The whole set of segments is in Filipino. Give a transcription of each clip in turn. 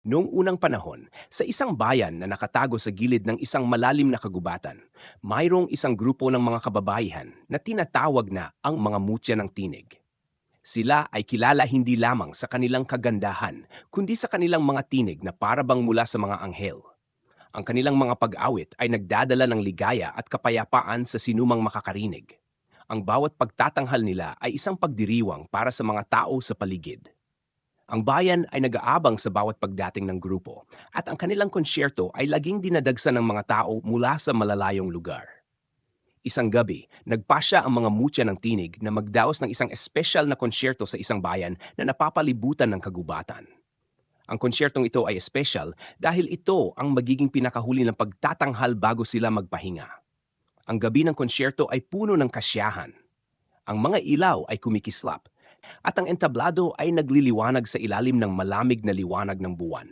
Noong unang panahon, sa isang bayan na nakatago sa gilid ng isang malalim na kagubatan, mayroong isang grupo ng mga kababaihan na tinatawag na ang mga mutya ng tinig. Sila ay kilala hindi lamang sa kanilang kagandahan, kundi sa kanilang mga tinig na parabang mula sa mga anghel. Ang kanilang mga pag-awit ay nagdadala ng ligaya at kapayapaan sa sinumang makakarinig. Ang bawat pagtatanghal nila ay isang pagdiriwang para sa mga tao sa paligid. Ang bayan ay nag-aabang sa bawat pagdating ng grupo at ang kanilang konsyerto ay laging dinadagsa ng mga tao mula sa malalayong lugar. Isang gabi, nagpasya ang mga mutya ng tinig na magdaos ng isang espesyal na konsyerto sa isang bayan na napapalibutan ng kagubatan. Ang konsyertong ito ay espesyal dahil ito ang magiging pinakahuli ng pagtatanghal bago sila magpahinga. Ang gabi ng konsyerto ay puno ng kasyahan. Ang mga ilaw ay kumikislap at ang entablado ay nagliliwanag sa ilalim ng malamig na liwanag ng buwan.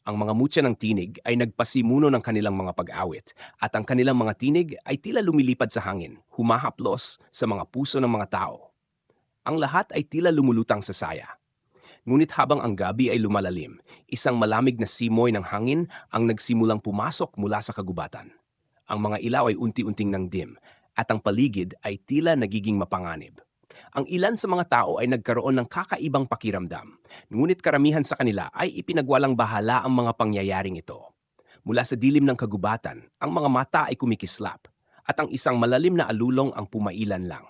Ang mga mutya ng tinig ay nagpasimuno ng kanilang mga pag-awit at ang kanilang mga tinig ay tila lumilipad sa hangin, humahaplos sa mga puso ng mga tao. Ang lahat ay tila lumulutang sa saya. Ngunit habang ang gabi ay lumalalim, isang malamig na simoy ng hangin ang nagsimulang pumasok mula sa kagubatan. Ang mga ilaw ay unti-unting nang dim at ang paligid ay tila nagiging mapanganib. Ang ilan sa mga tao ay nagkaroon ng kakaibang pakiramdam, ngunit karamihan sa kanila ay ipinagwalang bahala ang mga pangyayaring ito. Mula sa dilim ng kagubatan, ang mga mata ay kumikislap, at ang isang malalim na alulong ang pumailan lang.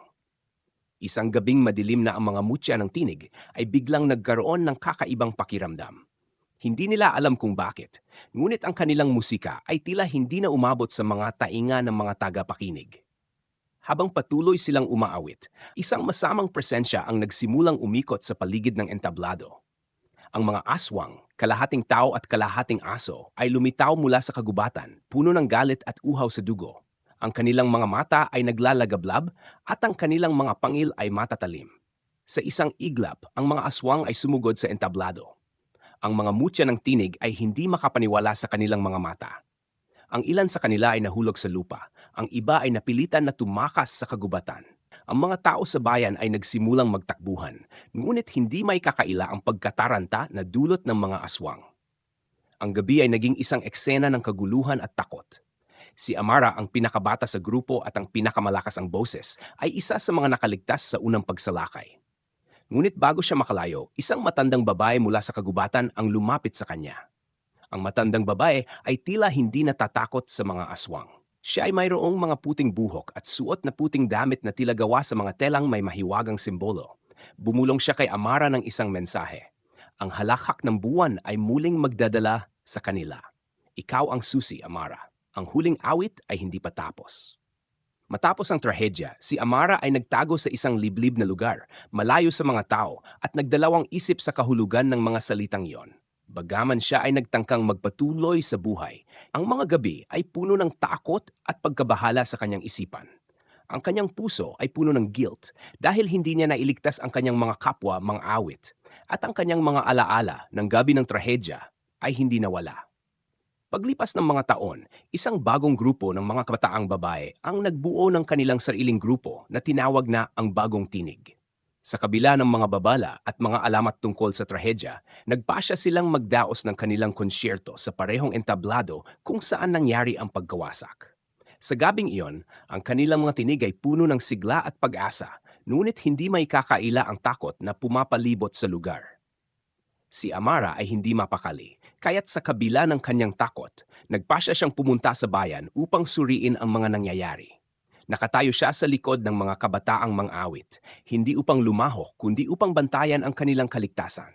Isang gabing madilim na ang mga mutya ng tinig ay biglang nagkaroon ng kakaibang pakiramdam. Hindi nila alam kung bakit, ngunit ang kanilang musika ay tila hindi na umabot sa mga tainga ng mga tagapakinig. Habang patuloy silang umaawit, isang masamang presensya ang nagsimulang umikot sa paligid ng entablado. Ang mga aswang, kalahating tao at kalahating aso ay lumitaw mula sa kagubatan, puno ng galit at uhaw sa dugo. Ang kanilang mga mata ay naglalagablab at ang kanilang mga pangil ay matatalim. Sa isang iglap, ang mga aswang ay sumugod sa entablado. Ang mga mutya ng tinig ay hindi makapaniwala sa kanilang mga mata. Ang ilan sa kanila ay nahulog sa lupa, ang iba ay napilitan na tumakas sa kagubatan. Ang mga tao sa bayan ay nagsimulang magtakbuhan, ngunit hindi may kakaila ang pagkataranta na dulot ng mga aswang. Ang gabi ay naging isang eksena ng kaguluhan at takot. Si Amara ang pinakabata sa grupo at ang pinakamalakas ang boses ay isa sa mga nakaligtas sa unang pagsalakay. Ngunit bago siya makalayo, isang matandang babae mula sa kagubatan ang lumapit sa kanya. Ang matandang babae ay tila hindi natatakot sa mga aswang. Siya ay mayroong mga puting buhok at suot na puting damit na tila gawa sa mga telang may mahiwagang simbolo. Bumulong siya kay Amara ng isang mensahe. Ang halakhak ng buwan ay muling magdadala sa kanila. Ikaw ang susi, Amara. Ang huling awit ay hindi pa tapos. Matapos ang trahedya, si Amara ay nagtago sa isang liblib na lugar, malayo sa mga tao, at nagdalawang isip sa kahulugan ng mga salitang iyon. Bagaman siya ay nagtangkang magpatuloy sa buhay, ang mga gabi ay puno ng takot at pagkabahala sa kanyang isipan. Ang kanyang puso ay puno ng guilt dahil hindi niya nailigtas ang kanyang mga kapwa mga awit at ang kanyang mga alaala ng gabi ng trahedya ay hindi nawala. Paglipas ng mga taon, isang bagong grupo ng mga kabataang babae ang nagbuo ng kanilang sariling grupo na tinawag na ang Bagong Tinig. Sa kabila ng mga babala at mga alamat tungkol sa trahedya, nagpasya silang magdaos ng kanilang konsyerto sa parehong entablado kung saan nangyari ang pagkawasak. Sa gabing iyon, ang kanilang mga tinig ay puno ng sigla at pag-asa, ngunit hindi may kakaila ang takot na pumapalibot sa lugar. Si Amara ay hindi mapakali, kaya't sa kabila ng kanyang takot, nagpasya siyang pumunta sa bayan upang suriin ang mga nangyayari. Nakatayo siya sa likod ng mga kabataang mang-awit, hindi upang lumahok kundi upang bantayan ang kanilang kaligtasan.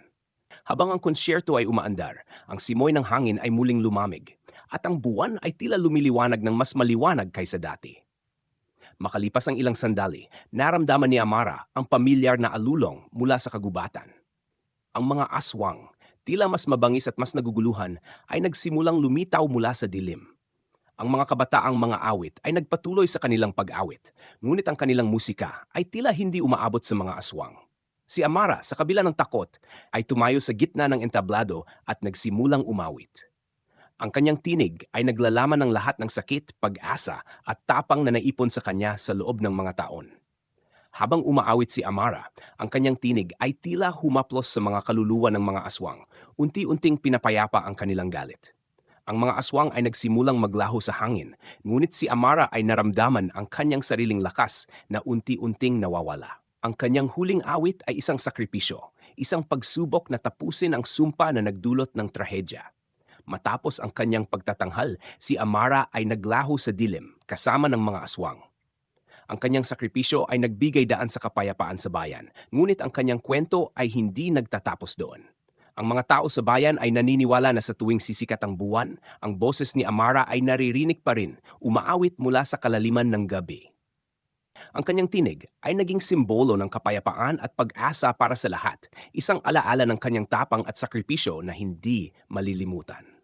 Habang ang konsyerto ay umaandar, ang simoy ng hangin ay muling lumamig, at ang buwan ay tila lumiliwanag ng mas maliwanag kaysa dati. Makalipas ang ilang sandali, naramdaman ni Amara ang pamilyar na alulong mula sa kagubatan. Ang mga aswang, tila mas mabangis at mas naguguluhan, ay nagsimulang lumitaw mula sa dilim ang mga kabataang mga awit ay nagpatuloy sa kanilang pag-awit, ngunit ang kanilang musika ay tila hindi umaabot sa mga aswang. Si Amara, sa kabila ng takot, ay tumayo sa gitna ng entablado at nagsimulang umawit. Ang kanyang tinig ay naglalaman ng lahat ng sakit, pag-asa at tapang na naipon sa kanya sa loob ng mga taon. Habang umaawit si Amara, ang kanyang tinig ay tila humaplos sa mga kaluluwa ng mga aswang. Unti-unting pinapayapa ang kanilang galit. Ang mga aswang ay nagsimulang maglaho sa hangin, ngunit si Amara ay naramdaman ang kanyang sariling lakas na unti-unting nawawala. Ang kanyang huling awit ay isang sakripisyo, isang pagsubok na tapusin ang sumpa na nagdulot ng trahedya. Matapos ang kanyang pagtatanghal, si Amara ay naglaho sa dilim kasama ng mga aswang. Ang kanyang sakripisyo ay nagbigay daan sa kapayapaan sa bayan, ngunit ang kanyang kwento ay hindi nagtatapos doon. Ang mga tao sa bayan ay naniniwala na sa tuwing sisikat ang buwan, ang boses ni Amara ay naririnig pa rin, umaawit mula sa kalaliman ng gabi. Ang kanyang tinig ay naging simbolo ng kapayapaan at pag-asa para sa lahat, isang alaala ng kanyang tapang at sakripisyo na hindi malilimutan.